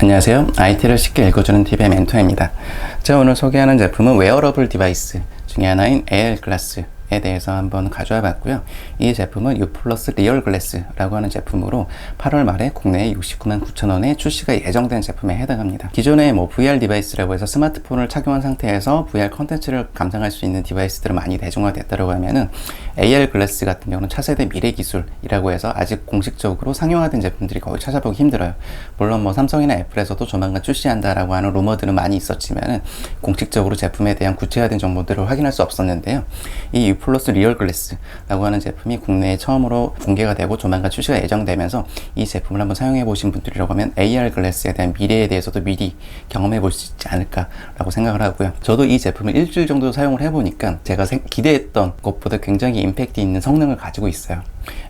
안녕하세요. IT를 쉽게 읽어주는 팁의 멘토입니다. 제가 오늘 소개하는 제품은 웨어러블 디바이스 중에 하나인 AR 글라스 에 대해서 한번 가져와 봤고요. 이 제품은 유플러스 리얼 글래스라고 하는 제품으로 8월 말에 국내에 69만 9천 원에 출시가 예정된 제품에 해당합니다. 기존에 뭐 VR 디바이스라고 해서 스마트폰을 착용한 상태에서 VR 컨텐츠를 감상할 수 있는 디바이스들은 많이 대중화됐다고 하면은 AR 글래스 같은 경우는 차세대 미래 기술이라고 해서 아직 공식적으로 상용화된 제품들이 거의 찾아보기 힘들어요. 물론 뭐 삼성이나 애플에서도 조만간 출시한다라고 하는 루머들은 많이 있었지만은 공식적으로 제품에 대한 구체화된 정보들을 확인할 수 없었는데요. 이 플러스 리얼 글래스라고 하는 제품이 국내에 처음으로 공개가 되고 조만간 출시가 예정되면서 이 제품을 한번 사용해 보신 분들이라고 하면 AR 글래스에 대한 미래에 대해서도 미리 경험해 볼 수 있지 않을까라고 생각을 하고요. 저도 이 제품을 일주일 정도 사용을 해보니까 제가 기대했던 것보다 굉장히 임팩트 있는 성능을 가지고 있어요.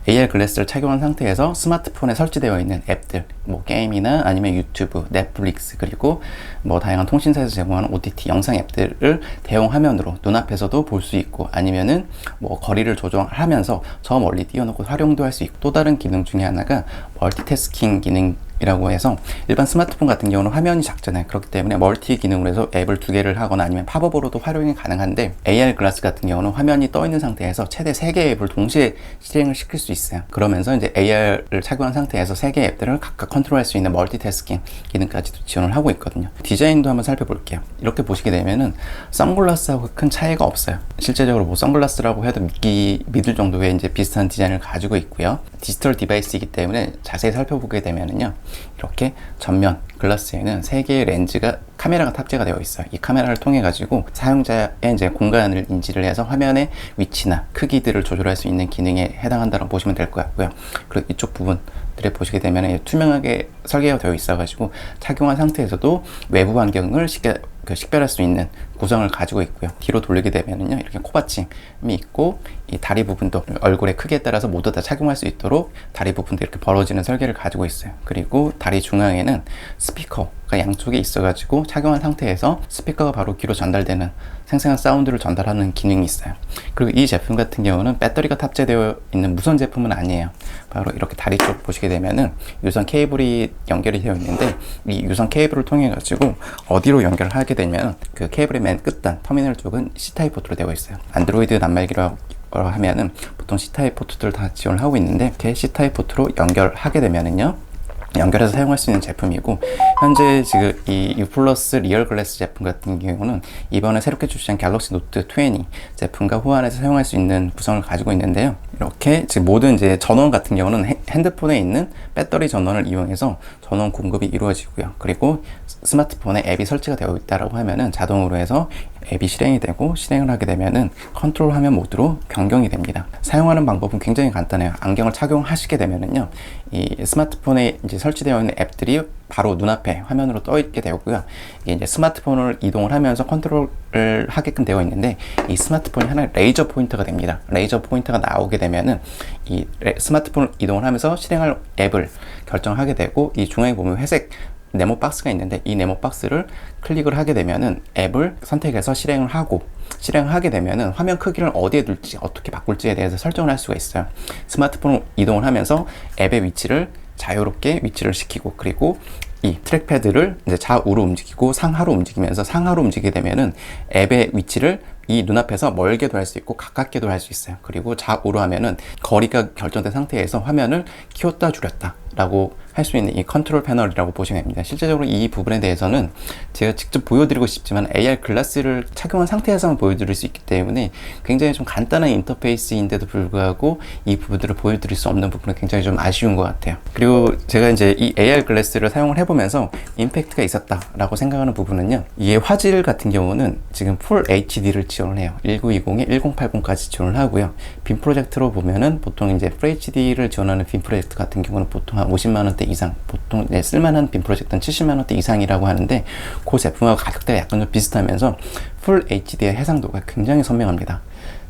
AR 글래스를 착용한 상태에서 스마트폰에 설치되어 있는 앱들, 뭐 게임이나 아니면 유튜브, 넷플릭스 그리고 뭐 다양한 통신사에서 제공하는 OTT 영상 앱들을 대용 화면으로 눈앞에서도 볼 수 있고 아니면은 뭐 거리를 조정하면서 저 멀리 띄워놓고 활용도 할 수 있고 또 다른 기능 중에 하나가 멀티태스킹 기능 이라고 해서 일반 스마트폰 같은 경우는 화면이 작잖아요. 그렇기 때문에 멀티 기능으로 해서 앱을 두 개를 하거나 아니면 팝업으로도 활용이 가능한데 AR 글라스 같은 경우는 화면이 떠 있는 상태에서 최대 3개의 앱을 동시에 실행을 시킬 수 있어요. 그러면서 이제 AR을 착용한 상태에서 3개의 앱들을 각각 컨트롤할 수 있는 멀티태스킹 기능까지도 지원을 하고 있거든요. 디자인도 한번 살펴볼게요. 이렇게 보시게 되면은 선글라스하고 큰 차이가 없어요. 실제적으로 뭐 선글라스라고 해도 믿기 믿을 정도의 이제 비슷한 디자인을 가지고 있고요. 디지털 디바이스이기 때문에 자세히 살펴보게 되면은요. 이렇게 전면 글라스에는 세 개의 렌즈가 카메라가 탑재가 되어 있어요. 이 카메라를 통해 가지고 사용자의 이제 공간을 인지를 해서 화면의 위치나 크기들을 조절할 수 있는 기능에 해당한다고 보시면 될 것 같고요. 그리고 이쪽 부분들에 보시게 되면 투명하게 설계가 되어 있어 가지고 착용한 상태에서도 외부 환경을 쉽게 그 식별할 수 있는 구성을 가지고 있고요. 뒤로 돌리게 되면은요, 이렇게 코받침이 있고, 이 다리 부분도 얼굴의 크기에 따라서 모두 다 착용할 수 있도록 다리 부분도 이렇게 벌어지는 설계를 가지고 있어요. 그리고 다리 중앙에는 스피커 가 양쪽에 있어가지고 착용한 상태에서 스피커가 바로 귀로 전달되는 생생한 사운드를 전달하는 기능이 있어요. 그리고 이 제품 같은 경우는 배터리가 탑재되어 있는 무선 제품은 아니에요. 바로 이렇게 다리 쪽 보시게 되면은 유선 케이블이 연결이 되어 있는데 이 유선 케이블을 통해 가지고 어디로 연결을 하게 되면 그 케이블의 맨 끝단 터미널 쪽은 C타입 포트로 되어 있어요. 안드로이드 단말기로 하면은 보통 C타입 포트들 다 지원을 하고 있는데 이렇게 C타입 포트로 연결하게 되면은요. 연결해서 사용할 수 있는 제품이고 현재 지금 이 U 플러스 리얼 글래스 제품 같은 경우는 이번에 새롭게 출시한 갤럭시 노트 20 제품과 호환해서 사용할 수 있는 구성을 가지고 있는데요. 이렇게 지금 모든 이제 전원 같은 경우는 핸드폰에 있는 배터리 전원을 이용해서 전원 공급이 이루어지고요. 그리고 스마트폰에 앱이 설치가 되어 있다라고 하면은 자동으로 해서 앱이 실행이 되고 실행을 하게 되면은 컨트롤 화면 모드로 변경이 됩니다. 사용하는 방법은 굉장히 간단해요. 안경을 착용하시게 되면은요, 이 스마트폰에 이제 설치되어 있는 앱들이 바로 눈앞에 화면으로 떠 있게 되고요. 이게 이제 스마트폰을 이동을 하면서 컨트롤을 하게끔 되어 있는데 이 스마트폰이 하나의 레이저 포인터가 됩니다. 레이저 포인터가 나오게 되면은 이 스마트폰을 이동을 하면서 실행할 앱을 결정하게 되고 이 중앙에 보면 회색 네모 박스가 있는데 이 네모 박스를 클릭을 하게 되면은 앱을 선택해서 실행을 하고 실행을 하게 되면은 화면 크기를 어디에 둘지 어떻게 바꿀지에 대해서 설정을 할 수가 있어요. 스마트폰을 이동을 하면서 앱의 위치를 자유롭게 위치를 시키고 그리고 이 트랙패드를 이제 좌우로 움직이고 상하로 움직이면서 상하로 움직이게 되면은 앱의 위치를 이 눈앞에서 멀게도 할 수 있고 가깝게도 할 수 있어요. 그리고 좌우로 하면은 거리가 결정된 상태에서 화면을 키웠다 줄였다 라고 할 수 있는 이 컨트롤 패널이라고 보시면 됩니다. 실제적으로 이 부분에 대해서는 제가 직접 보여드리고 싶지만 AR 글라스를 착용한 상태에서만 보여드릴 수 있기 때문에 굉장히 좀 간단한 인터페이스인데도 불구하고 이 부분들을 보여드릴 수 없는 부분은 굉장히 좀 아쉬운 것 같아요. 그리고 제가 이제 이 AR 글라스를 사용을 해보면서 임팩트가 있었다라고 생각하는 부분은요. 이게 화질 같은 경우는 지금 풀 HD를 지원을 해요. 1920에 1080까지 지원을 하고요. 빔 프로젝트로 보면은 보통 이제 FHD를 지원하는 빔 프로젝트 같은 경우는 보통 한 50만 원대 이상, 보통 네, 쓸만한 빔 프로젝트는 70만 원대 이상이라고 하는데 그 제품하고 가격대가 약간 좀 비슷하면서 풀 HD의 해상도가 굉장히 선명합니다.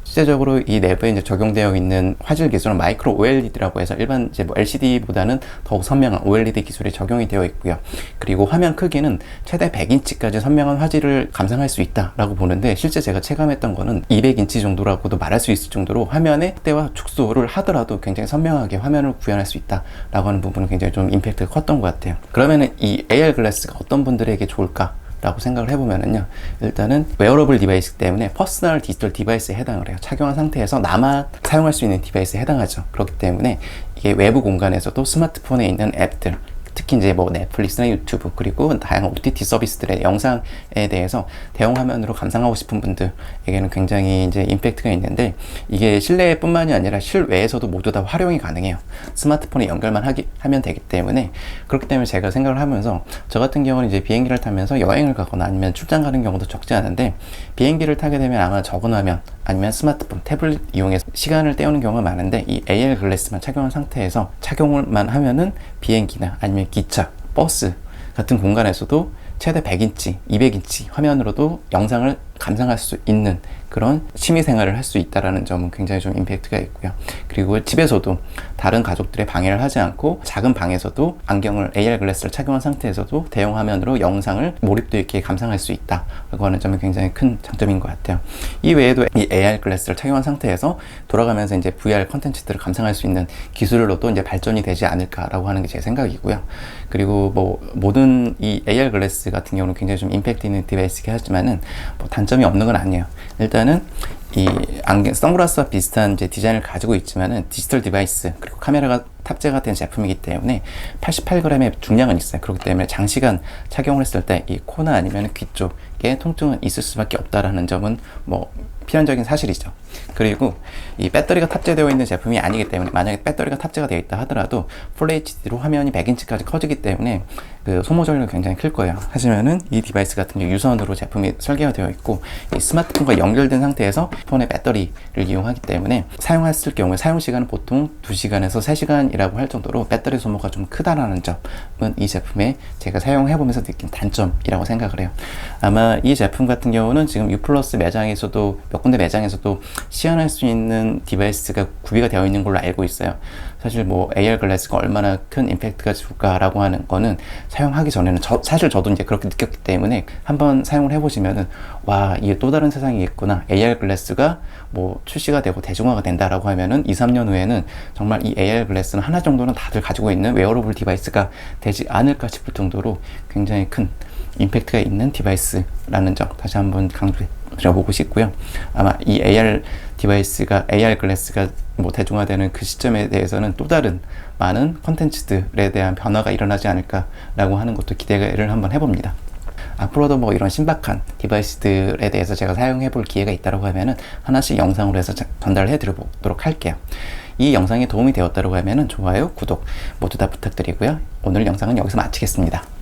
실제적으로 이 내부에 이제 적용되어 있는 화질 기술은 마이크로 OLED라고 해서 일반 이제 뭐 LCD보다는 더욱 선명한 OLED 기술이 적용이 되어 있고요. 그리고 화면 크기는 최대 100인치까지 선명한 화질을 감상할 수 있다라고 보는데 실제 제가 체감했던 거는 200인치 정도라고도 말할 수 있을 정도로 화면의 때와 축소를 하더라도 굉장히 선명하게 화면을 구현할 수 있다라고 하는 부분은 굉장히 좀 임팩트가 컸던 것 같아요. 그러면은 이 AR 글래스가 어떤 분들에게 좋을까? 라고 생각을 해보면은요 일단은 웨어러블 디바이스 때문에 퍼스널 디지털 디바이스에 해당을 해요. 착용한 상태에서 나만 사용할 수 있는 디바이스에 해당하죠. 그렇기 때문에 이게 외부 공간에서도 스마트폰에 있는 앱들 특히 이제 뭐 넷플릭스나 유튜브 그리고 다양한 OTT 서비스들의 영상에 대해서 대형 화면으로 감상하고 싶은 분들에게는 굉장히 이제 임팩트가 있는데 이게 실내뿐만이 아니라 실외에서도 모두 다 활용이 가능해요. 스마트폰에 연결만 하기, 하면 되기 때문에 그렇기 때문에 제가 생각을 하면서 저 같은 경우는 이제 비행기를 타면서 여행을 가거나 아니면 출장 가는 경우도 적지 않은데 비행기를 타게 되면 아마 적은 화면 아니면 스마트폰, 태블릿 이용해서 시간을 때우는 경우가 많은데 이 AR 글래스만 착용한 상태에서 착용을만 하면은 비행기나 아니면 기차, 버스 같은 공간에서도 최대 100인치, 200인치 화면으로도 영상을 감상할 수 있는 그런 취미 생활을 할 수 있다라는 점은 굉장히 좀 임팩트가 있고요. 그리고 집에서도 다른 가족들의 방해를 하지 않고 작은 방에서도 안경을 AR 글래스를 착용한 상태에서도 대형 화면으로 영상을 몰입도 있게 감상할 수 있다라고 하는 점이 굉장히 큰 장점인 것 같아요. 이 외에도 이 AR 글래스를 착용한 상태에서 돌아가면서 이제 VR 컨텐츠들을 감상할 수 있는 기술로도 이제 발전이 되지 않을까라고 하는 게 제 생각이고요. 그리고 뭐 모든 이 AR 글래스 같은 경우는 굉장히 좀 임팩트 있는 디바이스이긴 하지만은 뭐 단 점이 없는 건 아니에요. 일단은 이 안경 선글라스와 비슷한 이제 디자인을 가지고 있지만은 디지털 디바이스 그리고 카메라가 탑재가 된 제품이기 때문에 88g의 중량은 있어요. 그렇기 때문에 장시간 착용을 했을 때 이 코나 아니면 귀 쪽에 통증은 있을 수밖에 없다라는 점은 뭐 필연적인 사실이죠. 그리고 이 배터리가 탑재되어 있는 제품이 아니기 때문에 만약에 배터리가 탑재가 되어 있다 하더라도 FHD로 화면이 100인치까지 커지기 때문에 그 소모 전력이 굉장히 클 거예요. 하지만은 이 디바이스 같은 경우 유선으로 제품이 설계가 되어 있고 이 스마트폰과 연결된 상태에서 폰의 배터리를 이용하기 때문에 사용했을 경우에 사용 시간은 보통 2시간에서 3시간이라고 할 정도로 배터리 소모가 좀 크다라는 점은 이 제품에 제가 사용해 보면서 느낀 단점이라고 생각을 해요. 아마 이 제품 같은 경우는 지금 유플러스 매장에서도 몇 군데 매장에서도 시연할 수 있는 디바이스가 구비가 되어 있는 걸로 알고 있어요. 사실 뭐 AR 글래스가 얼마나 큰 임팩트가 줄까라고 하는 거는 사용하기 전에는 저, 사실 저도 이제 그렇게 느꼈기 때문에 한번 사용을 해보시면은 와 이게 또 다른 세상이 있구나 AR 글래스 가 뭐 출시가 되고 대중화가 된다라고 하면은 2, 3년 후에는 정말 이 AR 글래스는 하나 정도는 다들 가지고 있는 웨어러블 디바이스가 되지 않을까 싶을 정도로 굉장히 큰 임팩트가 있는 디바이스라는 점 다시 한번 강조해 드려보고 싶고요. 아마 이 AR 디바이스가 AR 글래스가 뭐 대중화되는 그 시점에 대해서는 또 다른 많은 컨텐츠들에 대한 변화가 일어나지 않을까라고 하는 것도 기대를 한번 해봅니다. 앞으로도 뭐 이런 신박한 디바이스들에 대해서 제가 사용해 볼 기회가 있다고 하면은 하나씩 영상으로 해서 전달해 드려보도록 할게요. 이 영상이 도움이 되었다고 하면은 좋아요, 구독 모두 다 부탁드리고요. 오늘 영상은 여기서 마치겠습니다.